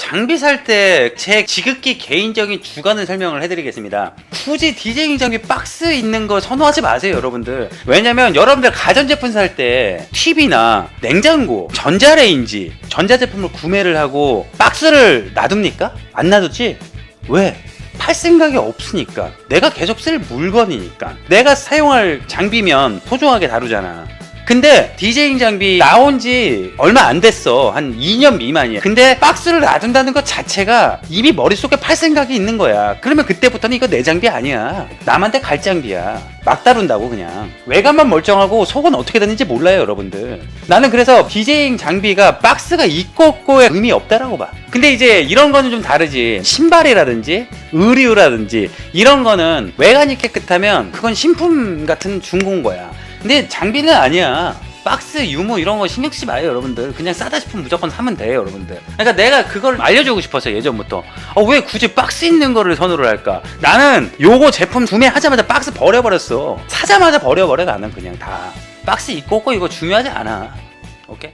장비 살 때 제 지극히 개인적인 주관을 설명을 해드리겠습니다. 굳이 디제잉 장비 박스 있는 거 선호하지 마세요, 여러분들. 왜냐면 여러분들 가전제품 살 때 TV나 냉장고, 전자레인지, 전자제품을 구매를 하고 박스를 놔둡니까? 안 놔두지? 왜? 팔 생각이 없으니까. 내가 계속 쓸 물건이니까. 내가 사용할 장비면 소중하게 다루잖아. 근데 디제잉 장비 나온 지 얼마 안 됐어. 한 2년 미만이야. 근데 박스를 놔둔다는 것 자체가 이미 머릿속에 팔 생각이 있는 거야. 그러면 그때부터는 이거 내 장비 아니야. 남한테 갈 장비야. 막 다룬다고 그냥. 외관만 멀쩡하고 속은 어떻게 되는지 몰라요, 여러분들. 나는 그래서 디제잉 장비가 박스가 있고 없고에 의미 없다라고 봐. 근데 이제 이런 거는 좀 다르지. 신발이라든지 의류라든지 이런 거는 외관이 깨끗하면 그건 신품 같은 중고인 거야. 근데 장비는 아니야. 박스 유무 이런 거 신경 쓰지 마요 여러분들. 그냥 싸다 싶으면 무조건 사면 돼요 여러분들. 그러니까 내가 그걸 알려주고 싶었어요 예전부터. 어, 왜 굳이 박스 있는 거를 선호를 할까? 나는 요거 제품 구매하자마자 박스 버려버렸어. 사자마자 버려버려 나는 그냥 다. 박스 있고 없고 이거 중요하지 않아. 오케이